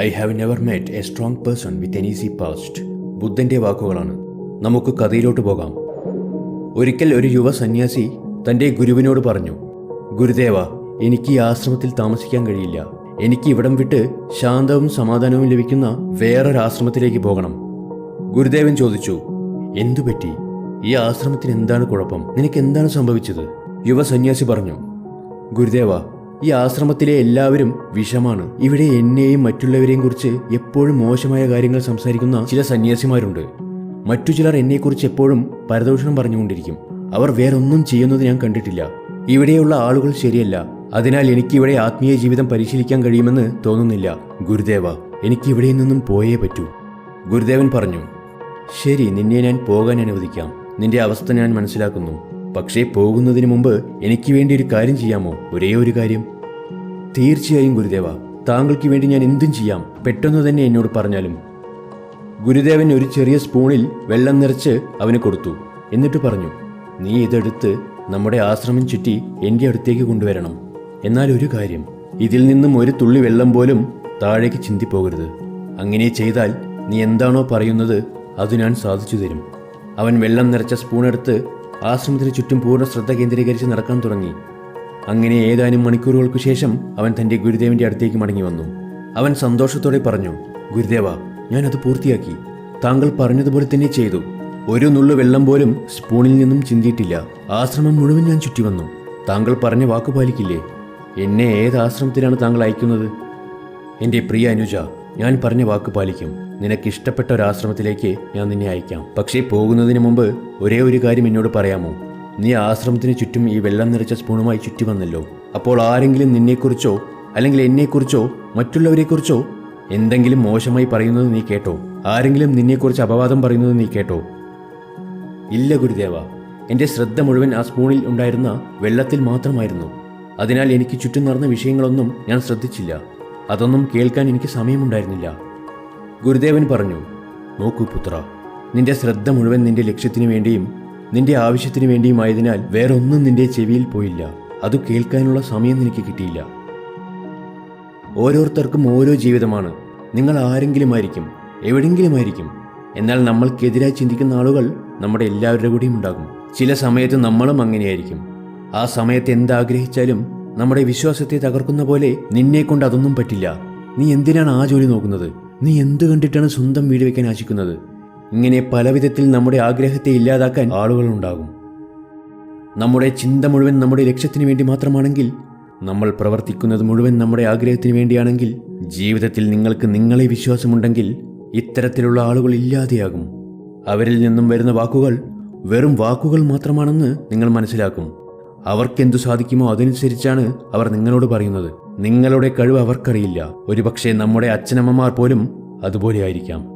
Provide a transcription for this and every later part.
I have never met a strong person with an easy past ബുദ്ധന്റെ വാക്കുകളാണ്. നമുക്ക് കഥയിലോട്ട് പോകാം. ഒരിക്കൽ ഒരു യുവ സന്യാസി തന്റെ ഗുരുവിനോട് പറഞ്ഞു ഗുരുദേവ എനിക്ക് ഈ ആശ്രമത്തിൽ താമസിക്കാൻ കഴിയില്ല. എനിക്ക് ഇവിടം വിട്ട് ശാന്തവും സമാധാനവും ലഭിക്കുന്ന വേറൊരു ആശ്രമത്തിലേക്ക് പോകണം. ഗുരുദേവൻ ചോദിച്ചു എന്തു പറ്റി? ഈ ആശ്രമത്തിന് എന്താണ് കുഴപ്പം? നിനക്ക് എന്താണ് സംഭവിച്ചത്? യുവ സന്യാസി പറഞ്ഞു ഗുരുദേവ ഈ ആശ്രമത്തിലെ എല്ലാവരും വിഷമാണ്. ഇവിടെ എന്നെയും മറ്റുള്ളവരെയും കുറിച്ച് എപ്പോഴും മോശമായ കാര്യങ്ങൾ സംസാരിക്കുന്ന ചില സന്യാസിമാരുണ്ട്. മറ്റു ചിലർ എന്നെക്കുറിച്ച് എപ്പോഴും പരദൂഷണം പറഞ്ഞുകൊണ്ടിരിക്കും. അവർ വേറൊന്നും ചെയ്യുന്നത് ഞാൻ കണ്ടിട്ടില്ല. ഇവിടെയുള്ള ആളുകൾ ശരിയല്ല. അതിനാൽ എനിക്ക് ഇവിടെ ആത്മീയ ജീവിതം പരിശീലിക്കാൻ കഴിയുമെന്ന് തോന്നുന്നില്ല. ഗുരുദേവ എനിക്ക് ഇവിടെ നിന്നും പോയേ പറ്റൂ. ഗുരുദേവൻ പറഞ്ഞു ശരി നിന്നെ ഞാൻ പോകാൻ അനുവദിക്കാം. നിന്റെ അവസ്ഥ ഞാൻ മനസ്സിലാക്കുന്നു. പക്ഷേ പോകുന്നതിന് മുമ്പ് എനിക്ക് വേണ്ടി ഒരു കാര്യം ചെയ്യാമോ? ഒരേ ഒരു കാര്യം. തീർച്ചയായും ഗുരുദേവ താങ്കൾക്ക് വേണ്ടി ഞാൻ എന്തും ചെയ്യാം. പെട്ടെന്ന് തന്നെ എന്നോട് പറഞ്ഞാലും. ഗുരുദേവൻ ഒരു ചെറിയ സ്പൂണിൽ വെള്ളം നിറച്ച് അവന് കൊടുത്തു. എന്നിട്ട് പറഞ്ഞു നീ ഇതെടുത്ത് നമ്മുടെ ആശ്രമം ചുറ്റി എന്റെ അടുത്തേക്ക് കൊണ്ടുവരണം. എന്നാൽ ഒരു കാര്യം ഇതിൽ നിന്നും ഒരു തുള്ളി വെള്ളം പോലും താഴേക്ക് ചിന്തിപ്പോകരുത്. അങ്ങനെ ചെയ്താൽ നീ എന്താണോ പറയുന്നത് അത് ഞാൻ സാധിച്ചു തരും. അവൻ വെള്ളം നിറച്ച സ്പൂൺ എടുത്ത് ആശ്രമത്തിന് ചുറ്റും പൂർണ ശ്രദ്ധ കേന്ദ്രീകരിച്ച് നടക്കാൻ തുടങ്ങി. അങ്ങനെ ഏതാനും മണിക്കൂറുകൾക്ക് ശേഷം അവൻ തന്റെ ഗുരുദേവന്റെ അടുത്തേക്ക് മടങ്ങി വന്നു. അവൻ സന്തോഷത്തോടെ പറഞ്ഞു ഗുരുദേവ ഞാനത് പൂർത്തിയാക്കി. താങ്കൾ പറഞ്ഞതുപോലെ തന്നെ ചെയ്തു. ഒരു നുള്ളു വെള്ളം പോലും സ്പൂണിൽ നിന്നും ചിന്തിയിട്ടില്ല. ആശ്രമം മുഴുവൻ ഞാൻ ചുറ്റി വന്നു. താങ്കൾ പറഞ്ഞ വാക്ക് പാലിക്കില്ലേ? എന്നെ ഏത് ആശ്രമത്തിലാണ് താങ്കൾ അയക്കുന്നത്? എന്റെ പ്രിയ അനുജ ഞാൻ പറഞ്ഞ വാക്ക് പാലിക്കും. നിനക്ക് ഇഷ്ടപ്പെട്ട ഒരു ആശ്രമത്തിലേക്ക് ഞാൻ നിന്നെ അയക്കാം. പക്ഷേ പോകുന്നതിന് മുമ്പ് ഒരേ ഒരു കാര്യം എന്നോട് പറയാമോ? നീ ആശ്രമത്തിന് ചുറ്റും ഈ വെള്ളം നിറച്ച സ്പൂണുമായി ചുറ്റി വന്നല്ലോ അപ്പോൾ ആരെങ്കിലും നിന്നെക്കുറിച്ചോ അല്ലെങ്കിൽ എന്നെക്കുറിച്ചോ മറ്റുള്ളവരെക്കുറിച്ചോ എന്തെങ്കിലും മോശമായി പറയുന്നത് നീ കേട്ടോ? ആരെങ്കിലും നിന്നെക്കുറിച്ച് അപവാദം പറയുന്നത് നീ കേട്ടോ? ഇല്ല ഗുരുദേവ. എന്റെ ശ്രദ്ധ മുഴുവൻ ആ സ്പൂണിൽ ഉണ്ടായിരുന്ന വെള്ളത്തിൽ മാത്രമായിരുന്നു. അതിനാൽ എനിക്ക് ചുറ്റും നടന്ന വിഷയങ്ങളൊന്നും ഞാൻ ശ്രദ്ധിച്ചില്ല. അതൊന്നും കേൾക്കാൻ എനിക്ക് സമയമുണ്ടായിരുന്നില്ല. ഗുരുദേവൻ പറഞ്ഞു നോക്കൂ പുത്ര നിന്റെ ശ്രദ്ധ മുഴുവൻ നിന്റെ ലക്ഷ്യത്തിനു വേണ്ടിയും നിന്റെ ആവശ്യത്തിനു വേണ്ടിയുമായതിനാൽ വേറൊന്നും നിന്റെ ചെവിയിൽ പോയില്ല. അത് കേൾക്കാനുള്ള സമയം നിനക്ക് കിട്ടിയില്ല. ഓരോരുത്തർക്കും ഓരോ ജീവിതമാണ്. നിങ്ങൾ ആരെങ്കിലും ആയിരിക്കും എവിടെങ്കിലും ആയിരിക്കും എന്നാൽ നമ്മൾക്കെതിരായി ചിന്തിക്കുന്ന ആളുകൾ നമ്മുടെ എല്ലാവരുടെ കൂടെയും ഉണ്ടാകും. ചില സമയത്ത് നമ്മളും അങ്ങനെയായിരിക്കും. ആ സമയത്ത് എന്താഗ്രഹിച്ചാലും നമ്മുടെ വിശ്വാസത്തെ തകർക്കുന്ന പോലെ നിന്നെ കൊണ്ട് അതൊന്നും പറ്റില്ല. നീ എന്തിനാണ് ആ ജോലി നോക്കുന്നത്? നീ എന്ത് കണ്ടിട്ടാണ് സ്വന്തം വീട് വെക്കാൻ ആശിക്കുന്നത്? ഇങ്ങനെ പല വിധത്തിൽ നമ്മുടെ ആഗ്രഹത്തെ ഇല്ലാതാക്കാൻ ആളുകൾ ഉണ്ടാകും നമ്മുടെ ചിന്ത മുഴുവൻ നമ്മുടെ ലക്ഷ്യത്തിന് വേണ്ടി മാത്രമാണെങ്കിൽ നമ്മൾ പ്രവർത്തിക്കുന്നത് മുഴുവൻ നമ്മുടെ ആഗ്രഹത്തിന് വേണ്ടിയാണെങ്കിൽ ജീവിതത്തിൽ നിങ്ങൾക്ക് നിങ്ങളെ വിശ്വാസമുണ്ടെങ്കിൽ ഇത്തരത്തിലുള്ള ആളുകൾ ഇല്ലാതെയാകും. അവരിൽ നിന്നും വരുന്ന വാക്കുകൾ വെറും വാക്കുകൾ മാത്രമാണെന്ന് നിങ്ങൾ മനസ്സിലാക്കും. അവർക്കെന്തു സാധിക്കുമോ അതനുസരിച്ചാണ് അവർ നിങ്ങളോട് പറയുന്നത്. നിങ്ങളുടെ കഴിവ് അവർക്കറിയില്ല. ഒരുപക്ഷെ നമ്മുടെ അച്ഛനമ്മമാർ പോലും അതുപോലെ ആയിരിക്കാം.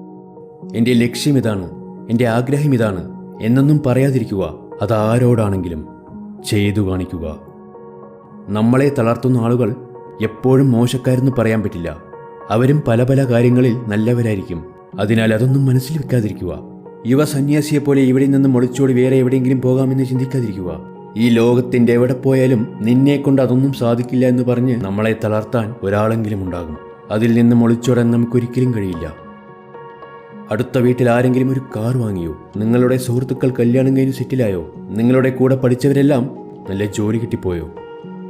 എന്റെ ലക്ഷ്യം ഇതാണ് എന്റെ ആഗ്രഹം ഇതാണ്. എന്നൊന്നും പറയാതിരിക്കുക അതാരോടാണെങ്കിലും ചെയ്തു കാണിക്കുക. നമ്മളെ തളർത്തുന്ന ആളുകൾ എപ്പോഴും മോശക്കാരെന്ന് പറയാൻ പറ്റില്ല. അവരും പല പല കാര്യങ്ങളിൽ നല്ലവരായിരിക്കും. അതിനാൽ അതൊന്നും മനസ്സിൽ വെക്കാതിരിക്കുക. യുവ സന്യാസിയെപ്പോലെ ഇവിടെ നിന്നും ഒളിച്ചോടി വേറെ എവിടെയെങ്കിലും പോകാമെന്ന് ചിന്തിക്കാതിരിക്കുക. ഈ ലോകത്തിന്റെ എവിടെ പോയാലും നിന്നെ കൊണ്ട് അതൊന്നും സാധിക്കില്ല എന്ന് പറഞ്ഞ് നമ്മളെ തളർത്താൻ ഒരാളെങ്കിലും ഉണ്ടാകും. അതിൽ നിന്ന് ഒളിച്ചോടാൻ നമുക്കൊരിക്കലും കഴിയില്ല. അടുത്ത വീട്ടിൽ ആരെങ്കിലും ഒരു കാർ വാങ്ങിയോ? നിങ്ങളുടെ സുഹൃത്തുക്കൾ കല്യാണം കഴിഞ്ഞ് സെറ്റിലായോ? നിങ്ങളുടെ കൂടെ പഠിച്ചവരെല്ലാം നല്ല ജോലി കിട്ടിപ്പോയോ?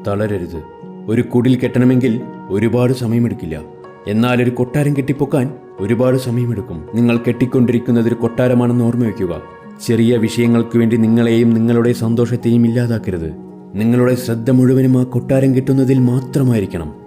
തളരരുത്. ഒരു കുടിൽ കെട്ടണമെങ്കിൽ ഒരുപാട് സമയമെടുക്കില്ല. എന്നാൽ ഒരു കൊട്ടാരം കെട്ടിപ്പൊക്കാൻ ഒരുപാട് സമയമെടുക്കും. നിങ്ങൾ കെട്ടിക്കൊണ്ടിരിക്കുന്നത് ഒരു കൊട്ടാരമാണെന്ന് ഓർമ്മ വയ്ക്കുക ചെറിയ വിഷയങ്ങൾക്ക് വേണ്ടി നിങ്ങളെയും നിങ്ങളുടെ സന്തോഷത്തെയും ഇല്ലാതാക്കരുത്. നിങ്ങളുടെ ശ്രദ്ധ മുഴുവനും ആ കൊട്ടാരം കിട്ടുന്നതിൽ മാത്രമായിരിക്കണം.